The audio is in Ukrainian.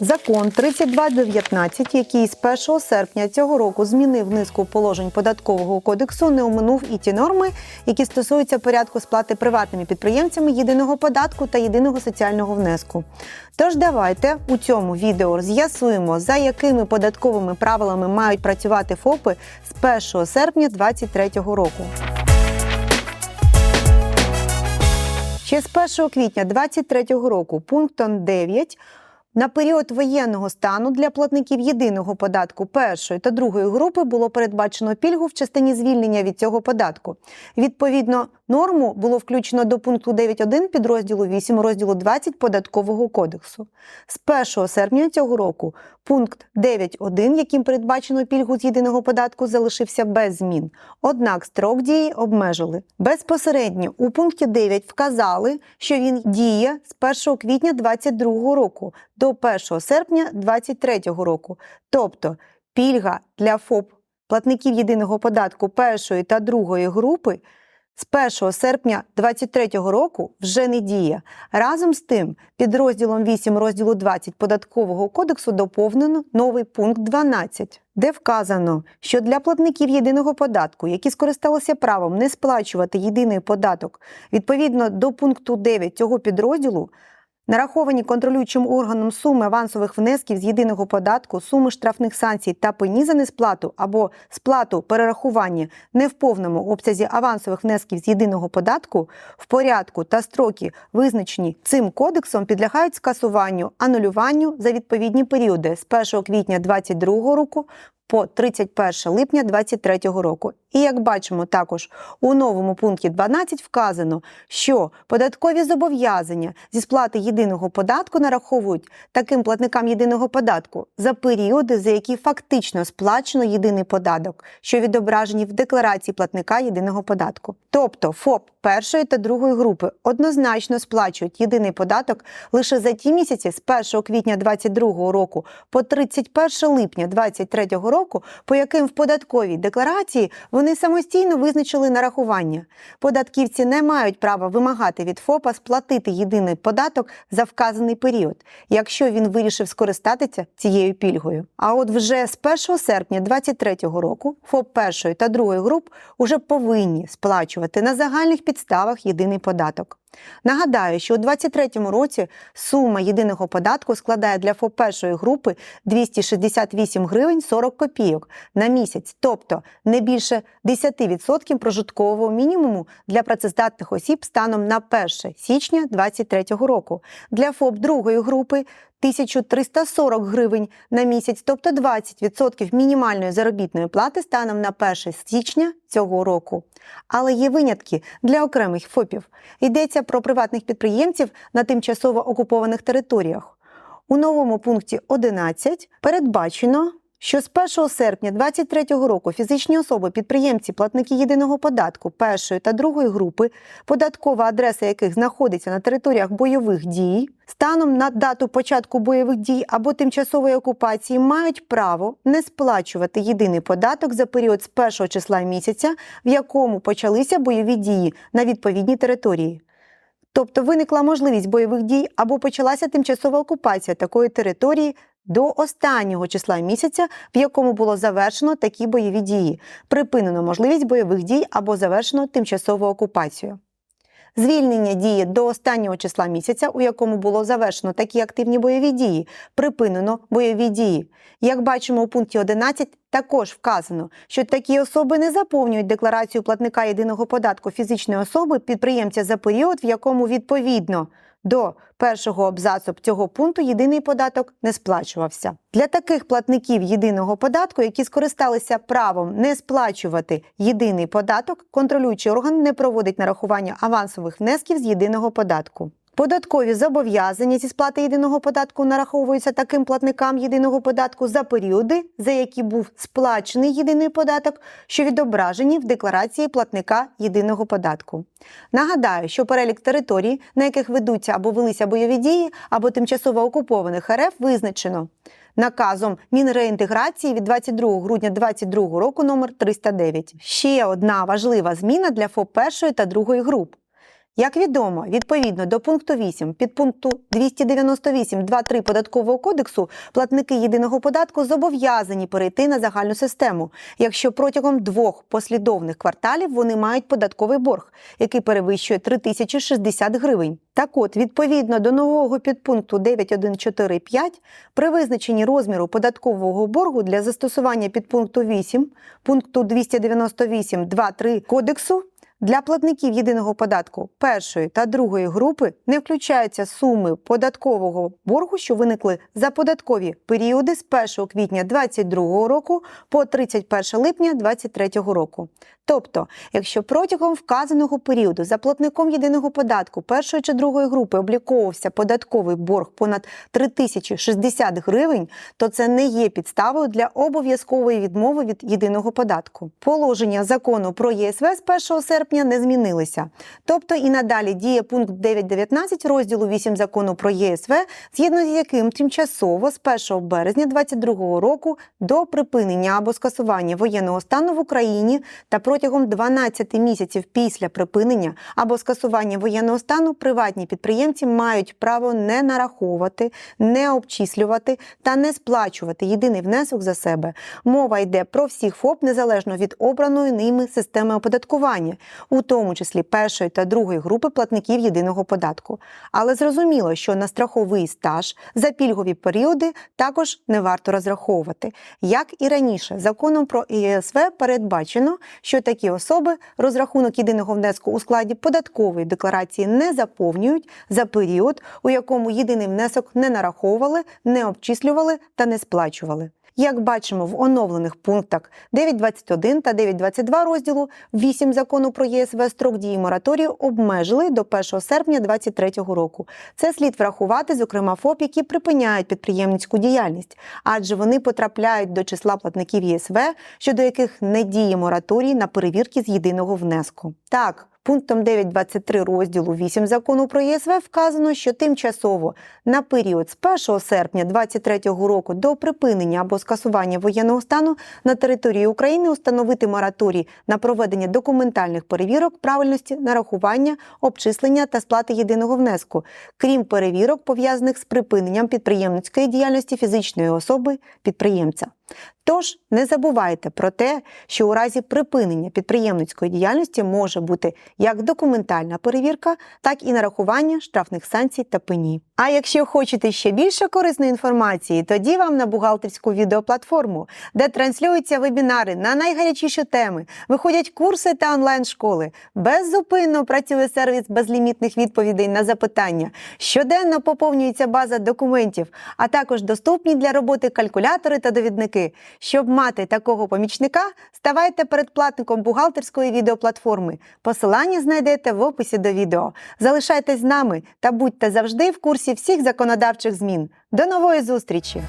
Закон 3219, який з 1 серпня цього року змінив низку положень податкового кодексу, не оминув і ті норми, які стосуються порядку сплати приватними підприємцями єдиного податку та єдиного соціального внеску. Тож давайте у цьому відео з'ясуємо, за якими податковими правилами мають працювати ФОПи з 1 серпня 2023 року. Ще з 1 квітня 2023 року пунктом 9 на період воєнного стану для платників єдиного податку першої та другої групи було передбачено пільгу в частині звільнення від цього податку. Відповідно, норму було включено до пункту 9.1 підрозділу 8 розділу 20 податкового кодексу. З 1 серпня цього року пункт 9.1, яким передбачено пільгу з єдиного податку, залишився без змін. Однак строк дії обмежили. Безпосередньо у пункті 9 вказали, що він діє з 1 квітня 2022 року до 1 серпня 2023 року. Тобто пільга для ФОП платників єдиного податку першої та другої групи з 1 серпня 2023 року вже не діє. Разом з тим, підрозділом 8 розділу 20 податкового кодексу доповнено новий пункт 12, де вказано, що для платників єдиного податку, які скористалися правом не сплачувати єдиний податок, відповідно до пункту 9 цього підрозділу, Нараховані контролюючим органом суми авансових внесків з єдиного податку, суми штрафних санкцій та пені за несплату або сплату перерахування не в повному обсязі авансових внесків з єдиного податку в порядку та строки, визначені цим кодексом, підлягають скасуванню, анулюванню за відповідні періоди з 1 квітня 2022 року по 31 липня 2023 року. І як бачимо, також у новому пункті 12 вказано, що податкові зобов'язання зі сплати єдиного податку нараховують таким платникам єдиного податку за періоди, за які фактично сплачено єдиний податок, що відображені в декларації платника єдиного податку. Тобто ФОП першої та другої групи однозначно сплачують єдиний податок лише за ті місяці з 1 квітня 2022 року по 31 липня 2023 року, по яким в податковій декларації вони самостійно визначили нарахування. Податківці не мають права вимагати від ФОПа сплатити єдиний податок за вказаний період, якщо він вирішив скористатися цією пільгою. А от вже з 1 серпня 2023 року ФОП першої та другої груп уже повинні сплачувати на загальних підставах єдиний податок. Нагадаю, що у 2023 році сума єдиного податку складає для ФОП першої групи 268 гривень 40 копійок на місяць, тобто не більше 10% прожиткового мінімуму для працездатних осіб станом на 1 січня 2023 року. Для ФОП другої групи 1340 гривень на місяць, тобто 20% мінімальної заробітної плати станом на 1 січня цього року. Але є винятки для окремих ФОПів. Йдеться про приватних підприємців на тимчасово окупованих територіях. У новому пункті 11 передбачено, що з 1 серпня 2023 року фізичні особи, підприємці, платники єдиного податку першої та другої групи, податкова адреса яких знаходиться на територіях бойових дій, станом на дату початку бойових дій або тимчасової окупації мають право не сплачувати єдиний податок за період з першого числа місяця, в якому почалися бойові дії на відповідній території. Тобто виникла можливість бойових дій або почалася тимчасова окупація такої території до останнього числа місяця, в якому було завершено такі бойові дії, припинено можливість бойових дій або завершено тимчасову окупацію. Звільнення діє до останнього числа місяця, у якому було завершено такі активні бойові дії, припинено бойові дії. Як бачимо у пункті 11, також вказано, що такі особи не заповнюють декларацію платника єдиного податку фізичної особи підприємця за період, в якому відповідно до першого абзацу цього пункту єдиний податок не сплачувався. Для таких платників єдиного податку, які скористалися правом не сплачувати єдиний податок, контролюючий орган не проводить нарахування авансових внесків з єдиного податку. Податкові зобов'язання зі сплати єдиного податку нараховуються таким платникам єдиного податку за періоди, за які був сплачений єдиний податок, що відображені в декларації платника єдиного податку. Нагадаю, що перелік територій, на яких ведуться або велися бойові дії, або тимчасово окупованих РФ, визначено. Наказом Мінреінтеграції від 22 грудня 2022 року номер 309. Ще одна важлива зміна для ФОП першої та другої груп. Як відомо, відповідно до пункту 8 підпункту 298.2.3 податкового кодексу платники єдиного податку зобов'язані перейти на загальну систему, якщо протягом двох послідовних кварталів вони мають податковий борг, який перевищує 3060 гривень. Так от, відповідно до нового підпункту 9.1.4.5, при визначенні розміру податкового боргу для застосування підпункту 8 пункту 298.2.3 кодексу для платників єдиного податку першої та другої групи не включаються суми податкового боргу, що виникли за податкові періоди з 1 квітня 2022 року по 31 липня 2023 року. Тобто, якщо протягом вказаного періоду за платником єдиного податку першої чи другої групи обліковувався податковий борг понад 3060 гривень, то це не є підставою для обов'язкової відмови від єдиного податку. Положення закону про ЄСВ з 1 серпня не змінилися. Тобто і надалі діє пункт 9.19 розділу 8 закону про ЄСВ, згідно з яким тимчасово з 1 березня 2022 року до припинення або скасування воєнного стану в Україні та протягом 12 місяців після припинення або скасування воєнного стану приватні підприємці мають право не нараховувати, не обчислювати та не сплачувати єдиний внесок за себе. Мова йде про всіх ФОП незалежно від обраної ними системи оподаткування, у тому числі першої та другої групи платників єдиного податку. Але зрозуміло, що на страховий стаж за пільгові періоди також не варто розраховувати. Як і раніше, законом про ЄСВ передбачено, що такі особи розрахунок єдиного внеску у складі податкової декларації не заповнюють за період, у якому єдиний внесок не нараховували, не обчислювали та не сплачували. Як бачимо в оновлених пунктах 9.21 та 9.22 розділу 8 закону про ЄСВ строк дії мораторію обмежили до 1 серпня 2023 року. Це слід врахувати, зокрема ФОП, які припиняють підприємницьку діяльність, адже вони потрапляють до числа платників ЄСВ, щодо яких не діє мораторій на перевірки з єдиного внеску. Так. Пунктом 9.23 розділу 8 закону про ЄСВ вказано, що тимчасово на період з 1 серпня 2023 року до припинення або скасування воєнного стану на території України установити мораторій на проведення документальних перевірок правильності нарахування, обчислення та сплати єдиного внеску, крім перевірок, пов'язаних з припиненням підприємницької діяльності фізичної особи підприємця. Тож не забувайте про те, що у разі припинення підприємницької діяльності може бути як документальна перевірка, так і нарахування штрафних санкцій та пені. А якщо хочете ще більше корисної інформації, тоді вам на бухгалтерську відеоплатформу, де транслюються вебінари на найгарячіші теми, виходять курси та онлайн-школи. Беззупинно працює сервіс безлімітних відповідей на запитання. Щоденно поповнюється база документів, а також доступні для роботи калькулятори та довідники. Щоб мати такого помічника, ставайте передплатником бухгалтерської відеоплатформи. Посилання знайдете в описі до відео. Залишайтесь з нами та будьте завжди в курсі всіх законодавчих змін. До нової зустрічі!